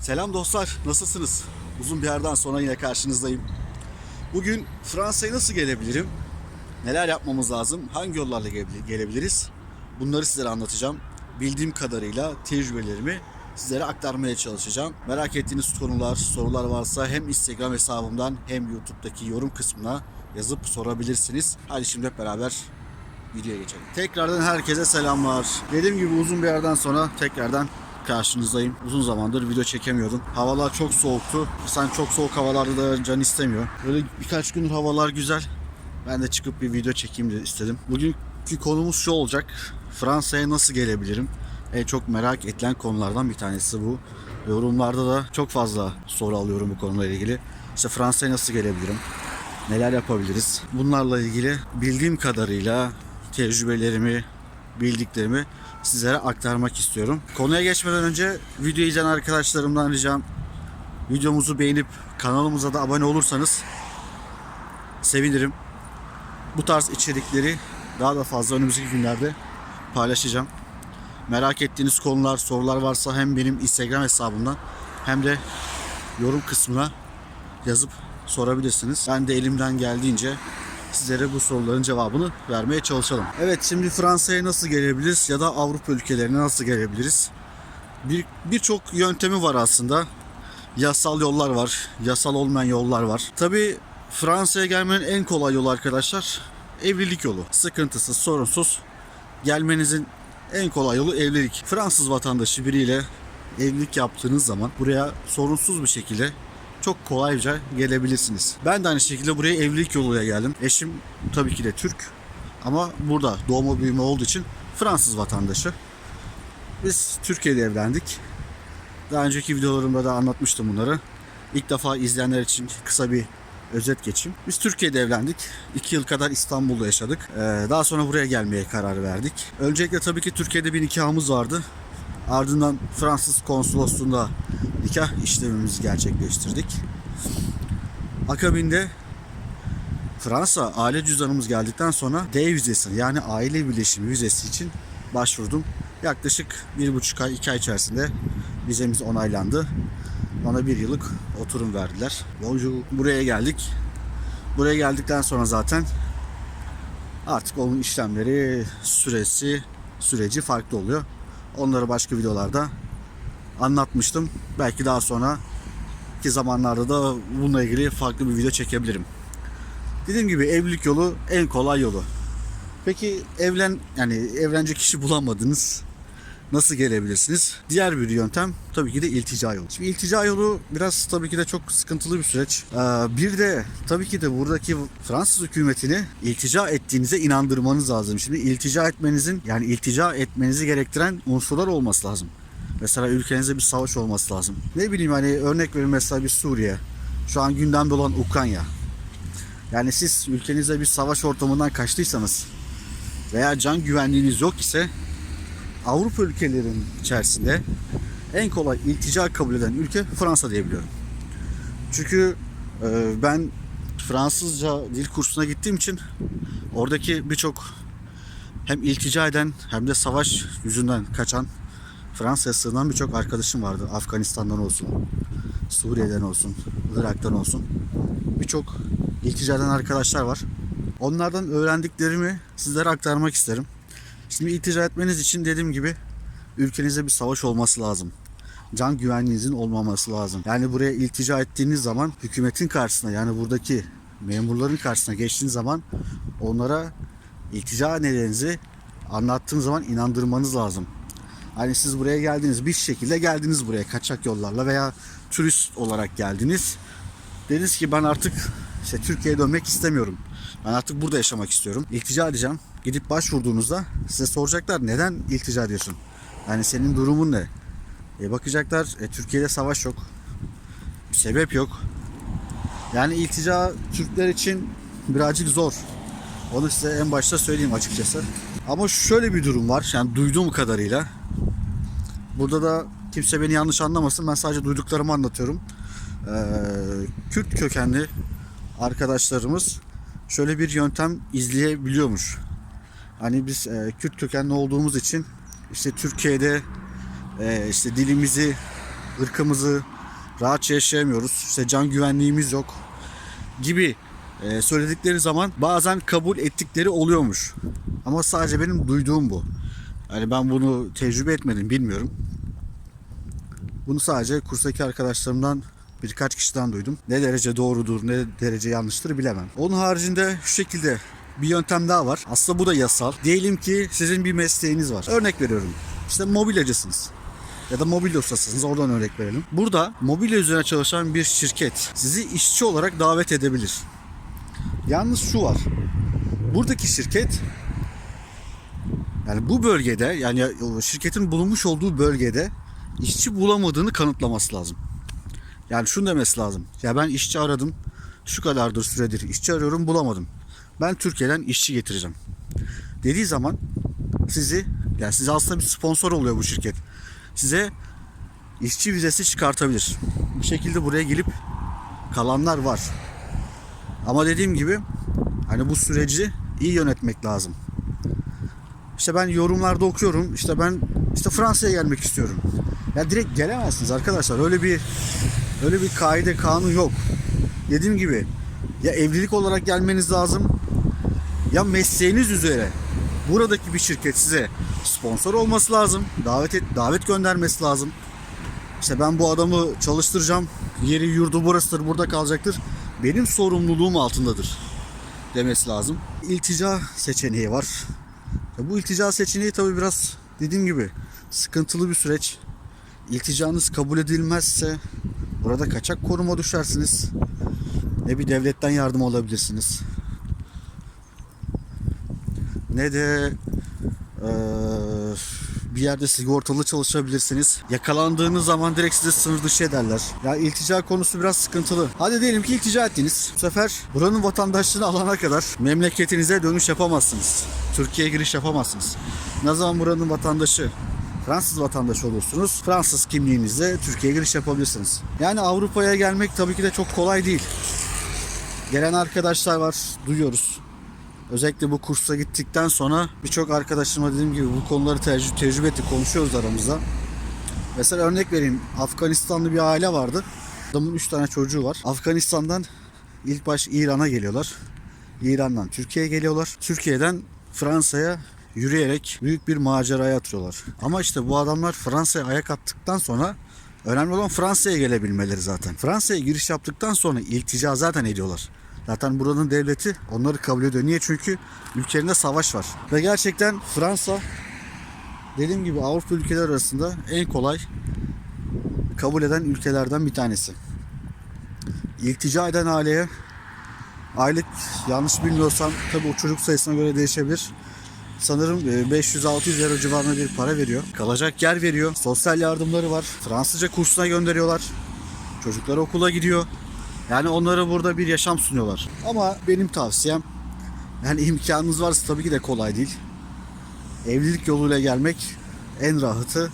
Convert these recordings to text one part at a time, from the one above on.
Selam dostlar, nasılsınız? Uzun bir yerden sonra yine karşınızdayım. Bugün Fransa'ya nasıl gelebilirim? Neler yapmamız lazım? Hangi yollarla gele- gelebiliriz? Bunları sizlere anlatacağım. Bildiğim kadarıyla tecrübelerimi sizlere aktarmaya çalışacağım. Merak ettiğiniz konular, sorular varsa hem Instagram hesabımdan hem YouTube'daki yorum kısmına yazıp sorabilirsiniz. Hadi şimdi hep beraber videoya geçelim. Tekrardan herkese selamlar. Dediğim gibi uzun bir yerden sonra tekrardan karşınızdayım. Uzun zamandır video çekemiyordum. Havalar çok soğuktu. Sen çok soğuk havalarda da can istemiyor. Böyle birkaç gündür havalar güzel. Ben de çıkıp bir video çekeyim de istedim. Bugünkü konumuz şu olacak. Fransa'ya nasıl gelebilirim? En çok merak edilen konulardan bir tanesi bu. Yorumlarda da çok fazla soru alıyorum bu konuyla ilgili. İşte Fransa'ya nasıl gelebilirim? neler yapabiliriz? Bunlarla ilgili bildiğim kadarıyla tecrübelerimi, bildiklerimi sizlere aktarmak istiyorum. Konuya geçmeden önce videoyu izleyen arkadaşlarımdan ricam videomuzu beğenip kanalımıza da abone olursanız sevinirim. Bu tarz içerikleri daha da fazla önümüzdeki günlerde paylaşacağım. Merak ettiğiniz konular, sorular varsa hem benim Instagram hesabımdan hem de yorum kısmına yazıp sorabilirsiniz. Ben de elimden geldiğince sizlere bu soruların cevabını vermeye çalışalım. Evet şimdi Fransa'ya nasıl gelebiliriz ya da Avrupa ülkelerine nasıl gelebiliriz? Bir birçok yöntemi var aslında. Yasal yollar var, yasal olmayan yollar var. Tabii Fransa'ya gelmenin en kolay yolu arkadaşlar evlilik yolu. Sıkıntısız, sorunsuz gelmenizin en kolay yolu evlilik. Fransız vatandaşı biriyle evlilik yaptığınız zaman buraya sorunsuz bir şekilde çok kolayca gelebilirsiniz. Ben de aynı şekilde buraya evlilik yoluyla geldim. Eşim tabii ki de Türk ama burada doğma büyüme olduğu için Fransız vatandaşı. Biz Türkiye'de evlendik. Daha önceki videolarımda da anlatmıştım bunları. İlk defa izleyenler için kısa bir özet geçeyim. Biz Türkiye'de evlendik. 2 yıl kadar İstanbul'da yaşadık. Ee, daha sonra buraya gelmeye karar verdik. Öncelikle tabii ki Türkiye'de bir nikahımız vardı. Ardından Fransız konsolosluğunda nikah işlemimizi gerçekleştirdik. Akabinde Fransa aile cüzdanımız geldikten sonra D vizesi yani aile birleşimi vizesi için başvurdum. Yaklaşık bir buçuk ay, iki ay içerisinde vizemiz onaylandı. Bana bir yıllık oturum verdiler. Buraya geldik. Buraya geldikten sonra zaten artık onun işlemleri, süresi, süreci farklı oluyor. Onları başka videolarda anlatmıştım. Belki daha sonra ki zamanlarda da bununla ilgili farklı bir video çekebilirim. Dediğim gibi evlilik yolu en kolay yolu. Peki evlen yani evlenecek kişi bulamadınız. Nasıl gelebilirsiniz? Diğer bir yöntem tabii ki de iltica yolu. Şimdi iltica yolu biraz tabii ki de çok sıkıntılı bir süreç. Ee, bir de tabii ki de buradaki Fransız hükümetini iltica ettiğinize inandırmanız lazım. Şimdi iltica etmenizin yani iltica etmenizi gerektiren unsurlar olması lazım. Mesela ülkenizde bir savaş olması lazım. Ne bileyim hani örnek verin mesela bir Suriye. Şu an gündemde olan Ukrayna. Yani siz ülkenizde bir savaş ortamından kaçtıysanız veya can güvenliğiniz yok ise Avrupa ülkelerinin içerisinde en kolay iltica kabul eden ülke Fransa diyebiliyorum. Çünkü e, ben Fransızca dil kursuna gittiğim için oradaki birçok hem iltica eden hem de savaş yüzünden kaçan Fransa'ya sığınan birçok arkadaşım vardı. Afganistan'dan olsun, Suriye'den olsun, Irak'tan olsun. Birçok iltica eden arkadaşlar var. Onlardan öğrendiklerimi sizlere aktarmak isterim. Şimdi iltica etmeniz için dediğim gibi ülkenizde bir savaş olması lazım. Can güvenliğinizin olmaması lazım. Yani buraya iltica ettiğiniz zaman hükümetin karşısına yani buradaki memurların karşısına geçtiğiniz zaman onlara iltica nedeninizi anlattığınız zaman inandırmanız lazım. Hani siz buraya geldiniz bir şekilde geldiniz buraya kaçak yollarla veya turist olarak geldiniz. Dediniz ki ben artık işte Türkiye'ye dönmek istemiyorum. Ben artık burada yaşamak istiyorum. İltica edeceğim. Gidip başvurduğunuzda size soracaklar neden iltica ediyorsun? Yani senin durumun ne? E bakacaklar e, Türkiye'de savaş yok. Bir sebep yok. Yani iltica Türkler için birazcık zor. Onu size en başta söyleyeyim açıkçası. Ama şöyle bir durum var. Yani duyduğum kadarıyla. Burada da kimse beni yanlış anlamasın. Ben sadece duyduklarımı anlatıyorum. Ee, Kürt kökenli arkadaşlarımız şöyle bir yöntem izleyebiliyormuş. Hani biz e, Kürt kökenli olduğumuz için işte Türkiye'de e, işte dilimizi ırkımızı rahatça yaşayamıyoruz. İşte can güvenliğimiz yok gibi e, söyledikleri zaman bazen kabul ettikleri oluyormuş. Ama sadece benim duyduğum bu. Yani ben bunu tecrübe etmedim bilmiyorum. Bunu sadece kurstaki arkadaşlarımdan birkaç kişiden duydum. Ne derece doğrudur, ne derece yanlıştır bilemem. Onun haricinde şu şekilde bir yöntem daha var. Aslında bu da yasal. Diyelim ki sizin bir mesleğiniz var. Örnek veriyorum. İşte mobilyacısınız. Ya da mobilya ustasısınız. Oradan örnek verelim. Burada mobilya üzerine çalışan bir şirket sizi işçi olarak davet edebilir. Yalnız şu var. Buradaki şirket yani bu bölgede yani şirketin bulunmuş olduğu bölgede işçi bulamadığını kanıtlaması lazım. Yani şunu demesi lazım. Ya ben işçi aradım. Şu kadardır süredir işçi arıyorum bulamadım. Ben Türkiye'den işçi getireceğim. Dediği zaman sizi yani size aslında bir sponsor oluyor bu şirket. Size işçi vizesi çıkartabilir. Bu şekilde buraya gelip kalanlar var. Ama dediğim gibi hani bu süreci iyi yönetmek lazım. İşte ben yorumlarda okuyorum. İşte ben işte Fransa'ya gelmek istiyorum. Ya direkt gelemezsiniz arkadaşlar. Öyle bir öyle bir kaide kanun yok. Dediğim gibi ya evlilik olarak gelmeniz lazım ya mesleğiniz üzere buradaki bir şirket size sponsor olması lazım. Davet et, davet göndermesi lazım. İşte ben bu adamı çalıştıracağım. Yeri yurdu burasıdır, burada kalacaktır. Benim sorumluluğum altındadır demesi lazım. İltica seçeneği var. Ya bu iltica seçeneği tabii biraz dediğim gibi sıkıntılı bir süreç. İlticanız kabul edilmezse burada kaçak koruma düşersiniz. Ne bir devletten yardım alabilirsiniz. Ne de eee, bir yerde sigortalı çalışabilirsiniz. Yakalandığınız zaman direkt size sınır dışı ederler. Ya iltica konusu biraz sıkıntılı. Hadi diyelim ki iltica ettiniz. Bu sefer buranın vatandaşlığını alana kadar memleketinize dönüş yapamazsınız. Türkiye'ye giriş yapamazsınız. Ne zaman buranın vatandaşı Fransız vatandaşı olursunuz. Fransız kimliğinizle Türkiye'ye giriş yapabilirsiniz. Yani Avrupa'ya gelmek tabii ki de çok kolay değil. Gelen arkadaşlar var, duyuyoruz. Özellikle bu kursa gittikten sonra birçok arkadaşıma dediğim gibi bu konuları tecrübe, tecrübe ettik, konuşuyoruz aramızda. Mesela örnek vereyim. Afganistanlı bir aile vardı. Adamın 3 tane çocuğu var. Afganistan'dan ilk baş İran'a geliyorlar. İran'dan Türkiye'ye geliyorlar. Türkiye'den Fransa'ya yürüyerek büyük bir maceraya atıyorlar. Ama işte bu adamlar Fransa'ya ayak attıktan sonra önemli olan Fransa'ya gelebilmeleri zaten. Fransa'ya giriş yaptıktan sonra iltica zaten ediyorlar. Zaten buranın devleti onları kabul ediyor. Niye? Çünkü ülkelerinde savaş var. Ve gerçekten Fransa dediğim gibi Avrupa ülkeleri arasında en kolay kabul eden ülkelerden bir tanesi. İltica eden aileye aylık yanlış bilmiyorsam tabi o çocuk sayısına göre değişebilir. Sanırım e, 500-600 euro civarında bir para veriyor. Kalacak yer veriyor. Sosyal yardımları var. Fransızca kursuna gönderiyorlar. Çocuklar okula gidiyor. Yani onlara burada bir yaşam sunuyorlar. Ama benim tavsiyem yani imkanınız varsa tabii ki de kolay değil. Evlilik yoluyla gelmek en rahatı,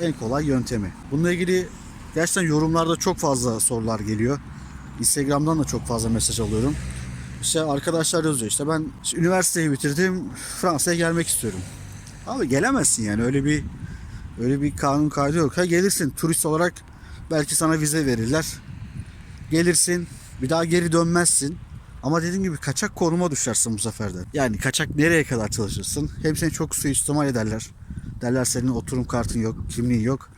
en kolay yöntemi. Bununla ilgili gerçekten yorumlarda çok fazla sorular geliyor. Instagram'dan da çok fazla mesaj alıyorum. İşte arkadaşlar yazıyor işte ben işte üniversiteyi bitirdim Fransa'ya gelmek istiyorum. Abi gelemezsin yani öyle bir öyle bir kanun kaydı yok. Ha gelirsin turist olarak belki sana vize verirler. Gelirsin bir daha geri dönmezsin. Ama dediğim gibi kaçak koruma düşersin bu sefer. Yani kaçak nereye kadar çalışırsın? Hem seni çok suistimal ederler. Derler senin oturum kartın yok, kimliğin yok.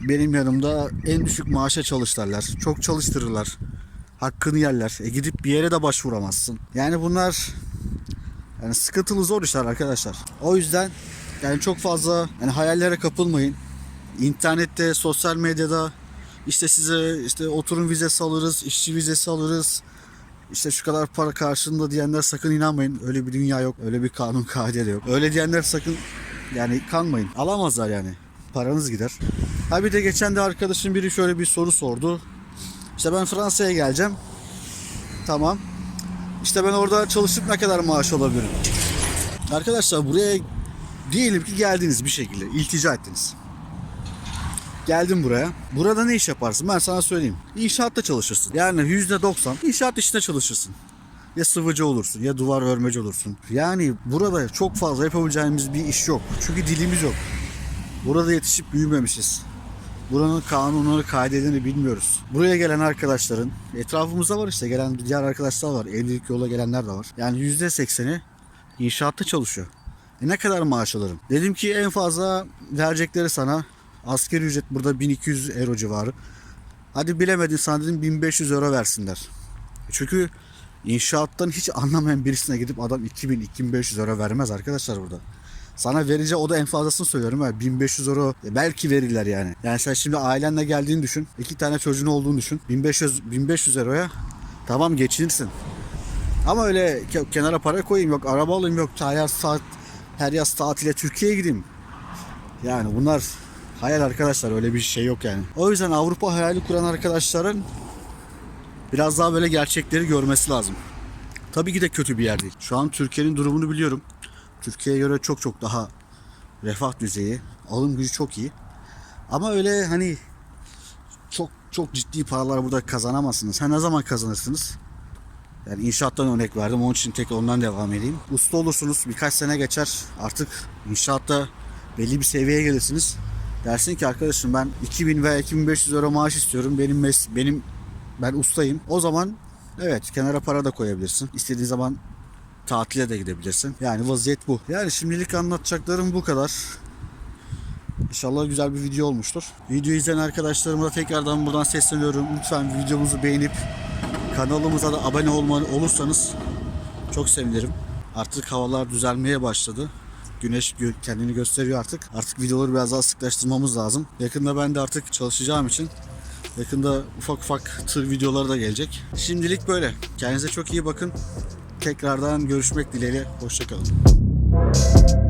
Benim yanımda en düşük maaşa çalış derler. Çok çalıştırırlar. Hakkını yerler. E gidip bir yere de başvuramazsın. Yani bunlar yani sıkıntılı zor işler arkadaşlar. O yüzden yani çok fazla yani hayallere kapılmayın. İnternette, sosyal medyada işte size işte oturum vizesi alırız, işçi vizesi alırız. İşte şu kadar para karşılığında diyenler sakın inanmayın. Öyle bir dünya yok. Öyle bir kanun kaide de yok. Öyle diyenler sakın yani kanmayın. Alamazlar yani. Paranız gider. Ha bir de geçen de arkadaşım biri şöyle bir soru sordu. İşte ben Fransa'ya geleceğim. Tamam. İşte ben orada çalışıp ne kadar maaş alabilirim? Arkadaşlar buraya diyelim ki geldiniz bir şekilde. iltica ettiniz. Geldim buraya. Burada ne iş yaparsın? Ben sana söyleyeyim. İnşaatta çalışırsın. Yani %90 inşaat işte çalışırsın. Ya sıvıcı olursun ya duvar örmeci olursun. Yani burada çok fazla yapabileceğimiz bir iş yok. Çünkü dilimiz yok. Burada yetişip büyümemişiz. Buranın kanunları, kaidelerini bilmiyoruz. Buraya gelen arkadaşların, etrafımızda var işte gelen diğer arkadaşlar var. Evlilik yola gelenler de var. Yani %80'i inşaatta çalışıyor. E ne kadar maaş alırım? Dedim ki en fazla verecekleri sana asgari ücret burada 1200 euro civarı. Hadi bilemedin sana dedim 1500 euro versinler. Çünkü inşaattan hiç anlamayan birisine gidip adam 2000-2500 euro vermez arkadaşlar burada. Sana vereceği o da en fazlasını söylüyorum. Ha, 1500 euro belki verirler yani. Yani sen şimdi ailenle geldiğini düşün. iki tane çocuğun olduğunu düşün. 1500, 1500 euroya tamam geçinirsin. Ama öyle ke- kenara para koyayım yok araba alayım yok her yaz saat her yaz tatile Türkiye'ye gideyim. Yani bunlar hayal arkadaşlar öyle bir şey yok yani. O yüzden Avrupa hayali kuran arkadaşların biraz daha böyle gerçekleri görmesi lazım. Tabii ki de kötü bir yer değil. Şu an Türkiye'nin durumunu biliyorum. Türkiye'ye göre çok çok daha refah düzeyi, alım gücü çok iyi. Ama öyle hani çok çok ciddi paralar burada kazanamazsınız. Ha ne zaman kazanırsınız? Yani inşaattan örnek verdim. Onun için tek ondan devam edeyim. Usta olursunuz. Birkaç sene geçer. Artık inşaatta belli bir seviyeye gelirsiniz. Dersin ki arkadaşım ben 2000 veya 2500 euro maaş istiyorum. Benim mes- benim ben ustayım. O zaman evet kenara para da koyabilirsin. İstediğin zaman tatile de gidebilirsin. Yani vaziyet bu. Yani şimdilik anlatacaklarım bu kadar. İnşallah güzel bir video olmuştur. Video izleyen arkadaşlarıma da tekrardan buradan sesleniyorum. Lütfen videomuzu beğenip kanalımıza da abone olma, olursanız çok sevinirim. Artık havalar düzelmeye başladı. Güneş kendini gösteriyor artık. Artık videoları biraz daha sıklaştırmamız lazım. Yakında ben de artık çalışacağım için yakında ufak ufak tır videoları da gelecek. Şimdilik böyle. Kendinize çok iyi bakın. Tekrardan görüşmek dileğiyle. Hoşçakalın.